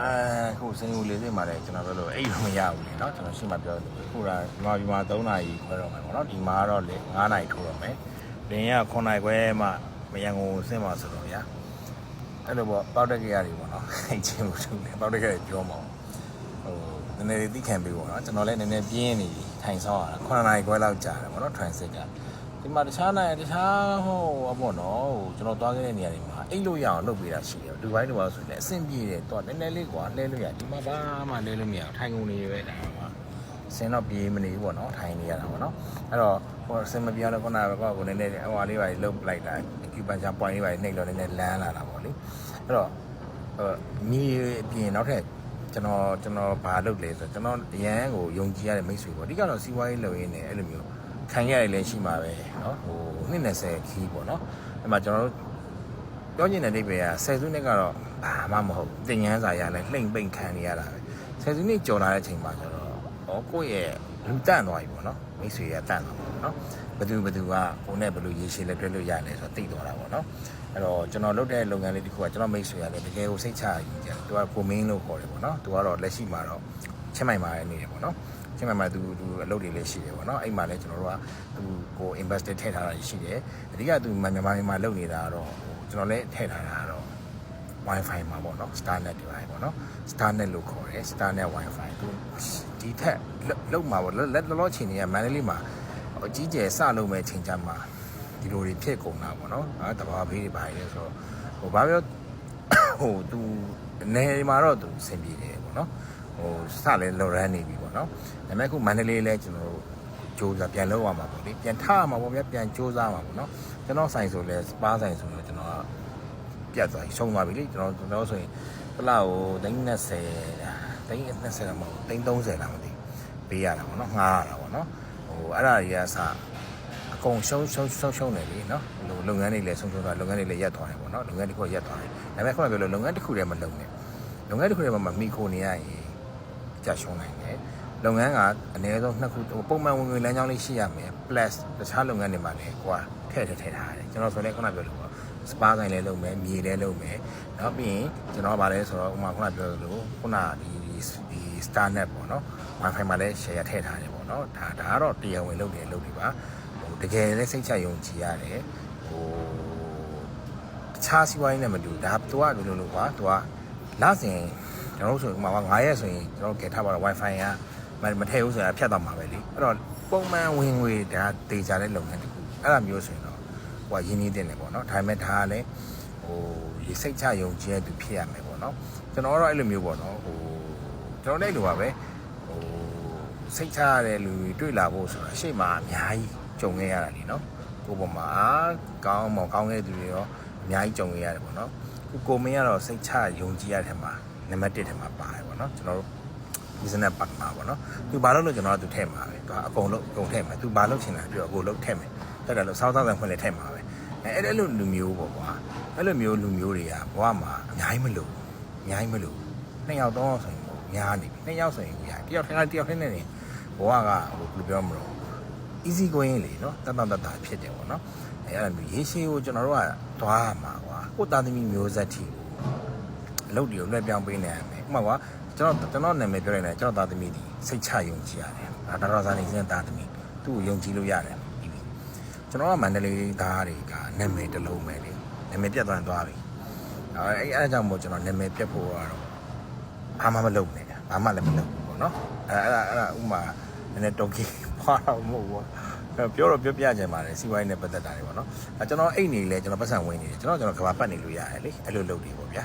အဲခုစင်ယူလေးစိတ်မှာလည်းကျွန်တော်ပြောလို့အဲ့လိုမရဘူးလေเนาะကျွန်တော်ရှင်းမပြောလို့ခုကမြန်မာပြည်မှာ3နာရီခွဲတော့မယ်ပေါ့နော်ဒီမှာတော့လေ9နာရီထိုးတော့မယ်လင်းရ9နာရီခွဲမှမရန်ကုန်ဆင်းမှာဆိုတော့ဗျာအဲ့လိုပေါ့ပေါက်တက်ကြရတယ်ပေါ့နော်အဲ့ချင်းကိုသူပေါက်တက်ကြရပြောမှာဟိုနည်းနည်းလေးသိခံပေးပေါ့နော်ကျွန်တော်လည်းနည်းနည်းပြင်းနေပြီထိုင်ဆောင်ရတာ9နာရီခွဲလောက်ကြာတယ်ပေါ့နော် transit က ဒီမှာတခြားနိုင်တခြားဟိုအပေါ့နော်ဟိုကျွန်တော်သွားခဲ့တဲ့နေရာတွေမှာအိတ်လို့ရအောင်လုပ်ပေးတာရှိတယ်ဒီဘိုင်းတော့ဆိုရင်လည်းအဆင်ပြေတယ်တော့နည်းနည်းလေးကွာလဲလို့ရဒီမှာဘာမှလဲလို့မရအောင်ထိုင်ကုန်နေရွယ်တာပါစင်တော့ပြေးမနေဘူးပေါ့နော်ထိုင်နေရတာပေါ့နော်အဲ့တော့ဟိုစင်မပြောတော့ခုနကကောကိုနည်းနည်းဟိုဟာလေးပါလှုပ်လိုက်တာအကျူပန်ချာ point လေးပါနှိပ်လို့နည်းနည်းလန်းလာတာပေါ့လေအဲ့တော့ဟိုမြေအပြင်နောက်ထပ်ကျွန်တော်ကျွန်တော်ဘာလုပ်လဲဆိုတော့ကျွန်တော်အရန်ကိုယုံကြည်ရတဲ့မိတ်ဆွေပေါ့အဓိကတော့စီးပွားရေးလုပ်ရင်းနဲ့အဲ့လိုမျိုး ခံရရလည်းရှိမှာပဲเนาะဟို220ခီးပေါ့เนาะအဲ့မှာကျွန်တော်တို့ ပြောချင်တဲ့အိဗေကဆယ်စုနှစ်ကတော့ဘာမှမဟုတ်ဘူးတင်ငန်းစာရလဲလှိမ့်ပိန်ခံနေရတာပဲဆယ်စုနှစ်ကြော်လာတဲ့အချိန်မှာကျတော့ဩကိုယ့်ရဲ့လူတန့်သွားပြီပေါ့နော်မိတ်ဆွေရတန့်သွားပါပေါ့နော်ဘယ်သူဘယ်သူကကိုနဲ့ဘယ်လိုရေရှည်လဲတွဲလို့ရလဲဆိုတော့သိသွားတာပေါ့နော်အဲ့တော့ကျွန်တော်လုပ်တဲ့လုပ်ငန်းလေးတစ်ခုကကျွန်တော်မိတ်ဆွေရလဲတကယ်ကိုစိတ်ချရည်ကြတယ်သူကကိုမင်းလို့ခေါ်တယ်ပေါ့နော်သူကတော့လက်ရှိမှာတော့ ချင်းမိုင်မှာနေတယ်ပေါ့နော်ချင်းမိုင်မှာသူသူအလုပ်တွေလည်းရှိတယ်ပေါ့နော်အဲ့မှာလည်းကျွန်တော်တို့ကသူကို investor ထည့်ထားတာရှိတယ်အဓိကသူမြန်မာပြည်မှာလုပ်နေတာကတော့ကျွန်တော်လည်းထည့်ထားတာကတော့ wifi မှာပေါ့နော် starnet တွေပါပေါ့နော် starnet လို့ခေါ်တယ် starnet wifi သူဒီထက်လောက်မှာပေါ့လက်လောလောချိန်တွေကမန္တလေးမှာအကြီးကျယ်စလုံးမဲ့ချိန်ကြမှာဒီလိုတွေဖြစ်ကုန်တာပေါ့နော်အဲတဘာဘေးတွေပါလေဆိုတော့ဟိုဘာပြောဟိုသူနေမှာတော့သူအဆင်ပြေတယ်ပေါ့နော် ဟိုစလည်းလော်ရမ်းနေပြီပေါ့နော်ဒါပေမဲ့ခုမန္တလေးလဲကျွန်တော်တို့ကြိုးစားပြန်လောက်ရမှာပေါ့လေပြန်ထားရမှာပေါ့ဗျာပြန်ကြိုးစားမှာပေါ့နော်ကျွန်တော်ဆိုင်ဆိုလဲစပါးဆိုင်ဆိုတော့ကျွန်တော်ကပြတ်သွားပြီဆုံးသွားပြီလေကျွန်တော်ကျွန်တော်ဆိုရင်တစ်လောက်ကို30သိန်း20တော့မဟုတ်သိန်း30လားမသိပေးရတာပေါ့နော်ငှားရတာပေါ့နော်ဟိုအဲ့ဒါတွေကစအကုန်ရှုံးရှုံးရှုံးရှုံးနေပြီနော်ဟိုလုပ်ငန်းတွေလည်းဆုံးရှုံးသွားလုပ်ငန်းတွေလည်းရပ်သွားတယ်ပေါ့နော်လုပ်ငန်းတစ်ခုရပ်သွားတယ်ဒါပေမဲ့ခုနကပြောလို့လုပ်ငန်းတစ်ခုတည်းမလုပ်နဲ့လုပ်ငန်းတစ်ခုတည်းမှာမမိခိုနေရရင် ကြာရှုံးနိုင်တယ်လုပ်ငန်းကအနည်းဆုံးနှစ်ခုပုံမှန်ဝင်ဝင်လမ်းကြောင်းလေးရှိရမယ် plus တခြားလုပ်ငန်းတွေမှာလည်းကွာထည့်ထည့်ထည့်ထားရတယ်ကျွန်တော်ဆိုလည်းခုနပြောလို့ပေါ့စပါးဆိုင်လည်းလုပ်မယ်မြေလည်းလုပ်မယ်နောက်ပြီးရင်ကျွန်တော်ဗာလဲဆိုတော့ဥမာခုနပြောသလိုခုနဒီဒီ starnet ပေါ့နော် wifi မှာလည်း share ထည့်ထားတယ်ပေါ့နော်ဒါဒါကတော့တရားဝင်လုပ်တယ်လုပ်ပြီပါဟိုတကယ်လည်းစိတ်ချယုံကြည်ရတယ်ဟိုတခြားစီးပွားရေးနဲ့မတူဒါသူကလိုလိုလိုကွာသူကလစဉ် ကျွန်တော်တို့ဆိုဥမာ9ရက်ဆိုရင်ကျွန်တော်ကယ်ထားပါတော့ wifi ကမမထည့်ဘူးဆိုတာဖြတ်သွားမှာပဲလေအဲ့တော့ပုံမှန်ဝင်ငွေဒါတေချာတဲ့လုပ်ငန်းတစ်ခုအဲ့ဒါမျိုးဆိုရင်တော့ဟိုကရင်းနှီးတင်တယ်ပေါ့နော်ဒါပေမဲ့ဒါကလည်းဟိုရေစိတ်ချယုံကြည်တဲ့သူဖြစ်ရမယ်ပေါ့နော်ကျွန်တော်ကတော့အဲ့လိုမျိုးပေါ့နော်ဟိုကျွန်တော်လည်းလိုပါပဲဟိုစိတ်ချရတဲ့လူတွေတွေ့လာဖို့ဆိုတာအရှိမအများကြီးကြုံခဲ့ရတာလीနော်ကိုပေါ်မှာကောင်းမောင်ကောင်းတဲ့သူတွေရောအများကြီးကြုံခဲ့ရတယ်ပေါ့နော်ကိုကိုမင်းကတော့စိတ်ချယုံကြည်ရတဲ့မှာ နံပါတ်1ထဲမှာပါတယ်ပေါ့နော်ကျွန်တော်တို့ business partner ပေါ့နော်သူဘာလို့လို့ကျွန်တော်ကသူထည့်မှာပဲသူကအကုန်လုံးအကုန်ထည့်မှာသူဘာလို့ချင်တာပြောအကုန်လုံးထည့်မယ်တက်တယ်လို့စောင်းစောင်းဆန်ဖွင့်လေထည့်မှာပဲအဲအဲ့လိုလူမျိုးပေါ့ကွာအဲ့လိုမျိုးလူမျိုးတွေကဘဝမှာအများကြီးမလို့အများကြီးမလို့နှစ်ယောက်သုံးယောက်ဆိုရင်ပေါ့များနေပြီနှစ်ယောက်ဆိုရင်ကြာတယောက်ထဲကတယောက်ထဲနဲ့နေဘဝကဟိုဘယ်လိုပြောမလို့ easy going လေနော်တတ်တတ်တတ်တာဖြစ်တယ်ပေါ့နော်အဲအဲ့လိုမျိုးရေရှည်ကိုကျွန်တော်တို့ကသွားရမှာကွာကိုသားသမီးမျိုးဆက်တီကို အလုပ်တွေကိုလွှဲပြောင်းပေးနေရမယ်ဥပမာကွာကျွန်တော်ကျွန်တော်နာမည်ပြောလိုက်တယ်ကျွန်တော်သားသမီးဒီစိတ်ချယုံကြည်ရတယ်ဒါဒါတော့ဇာနေစင်းသားသမီးသူ့ကိုယုံကြည်လို့ရတယ်ပြီးပြီကျွန်တော်ကမန္တလေးသားတွေကနာမည်တစ်လုံးပဲလေနာမည်ပြတ်သွားရင်သွားပြီအဲအဲ့အဲ့ဒါကြောင့်မို့ကျွန်တော်နာမည်ပြတ်ဖို့ကတော့ဘာမှမလုပ်နဲ့ဘာမှလည်းမလုပ်ဘူးပေါ့နော်အဲအဲ့ဒါအဲ့ဒါဥမာနည်းနည်းတုံးကြီးဖွာတော့မဟုတ်ဘူးပြောတော့ပြောပြကြပါတယ်စီဝိုင်းနဲ့ပတ်သက်တာတွေပေါ့နော်အဲကျွန်တော်အိတ်နေလဲကျွန်တော်ပတ်စံဝင်နေတယ်ကျွန်တော်ကျွန်တော်ကဘာပတ်နေလို့ရတယ်လေအဲ့လိုလုပ်နေပေါ့ဗျာ